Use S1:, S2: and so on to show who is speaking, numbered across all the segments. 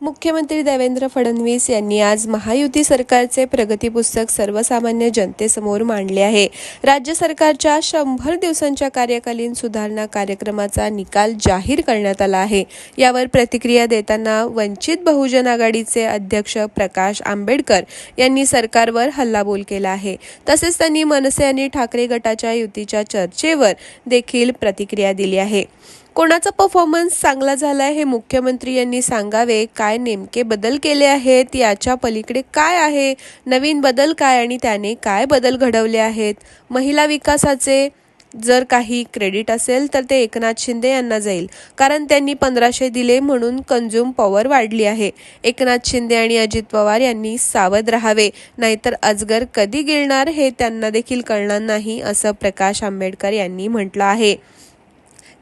S1: मुख्यमंत्री देवेंद्र फडणवीस यांनी आज महायुती सरकारचे प्रगती पुस्तक सर्वसामान्य जनतेसमोर मांडले आहे. राज्य सरकारच्या शंभर दिवसांच्या कार्यकालीन सुधारणा कार्यक्रमाचा निकाल जाहीर करण्यात आला आहे. यावर प्रतिक्रिया देताना वंचित बहुजन आघाडीचे अध्यक्ष प्रकाश आंबेडकर यांनी सरकारवर हल्लाबोल केला आहे. तसेच त्यांनी मनसे आणि ठाकरे गटाच्या युतीच्या चर्चेवर देखील प्रतिक्रिया दिली आहे. कोणाचा परफॉर्मन्स चांगला झाला हे मुख्यमंत्री यांनी सांगावे? काय नेमके बदल केले आहेत? याच्या पलीकडे काय आहे? नवीन बदल काय आणि त्याने काय बदल घडवले आहेत? महिला विकासाचे जर काही क्रेडिट असेल तर ते एकनाथ शिंदे यांना जाईल. कारण त्यांनी पंधराशे दिले म्हणून कंझ्युम पॉवर वाढली आहे. एकनाथ शिंदे आणि अजित पवार यांनी सावध राहावे. नाहीतर अजगर कधी गिळणार हे त्यांना देखील कळणार नाही असं प्रकाश आंबेडकर यांनी म्हटलं आहे.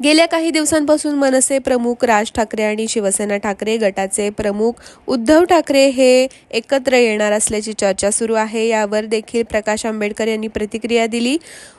S1: गेल्या काही दिवसांपासून मनसे प्रमुख राज ठाकरे आणि शिवसेना ठाकरे गटाचे प्रमुख उद्धव ठाकरे हे एकत्र येणार असल्याची चर्चा सुरू आहे. यावर देखील प्रकाश आंबेडकर यांनी प्रतिक्रिया दिली.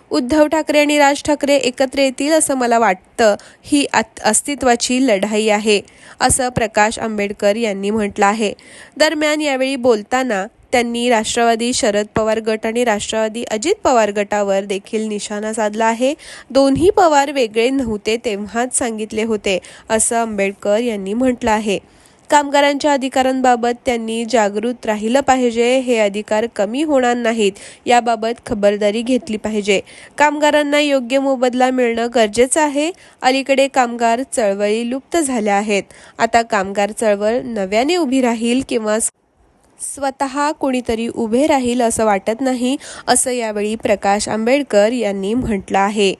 S1: उद्धव ठाकरे आणि राज ठाकरे एकत्र येतील असं मला वाटतं. ही आत- अस्तित्वाची लढाई आहे असं प्रकाश आंबेडकर यांनी म्हटलं आहे. दरम्यान यावेळी बोलताना त्यांनी राष्ट्रवादी शरद पवार गट आणि राष्ट्रवादी अजित पवार गटावर देखील निशाणा साधला आहे. दोन्ही पवार वेगळे नव्हते तेव्हाच सांगितले होते असं आंबेडकर यांनी म्हटलं आहे. कामगारांच्या अधिकारांबाबत त्यांनी जागृत राहिलं पाहिजे हे अधिकार कमी होणार नाहीत याबाबत खबरदारी घेतली पाहिजे. कामगारांना योग्य मोबदला मिळणं गरजेचं आहे. अलीकडे कामगार चळवळी लुप्त झाल्या आहेत. आता कामगार चळवळ नव्याने उभी राहील किंवा स्वतः कोणीतरी उभे राहील असं वाटत नाही असं यावेळी प्रकाश आंबेडकर यांनी म्हटलं आहे.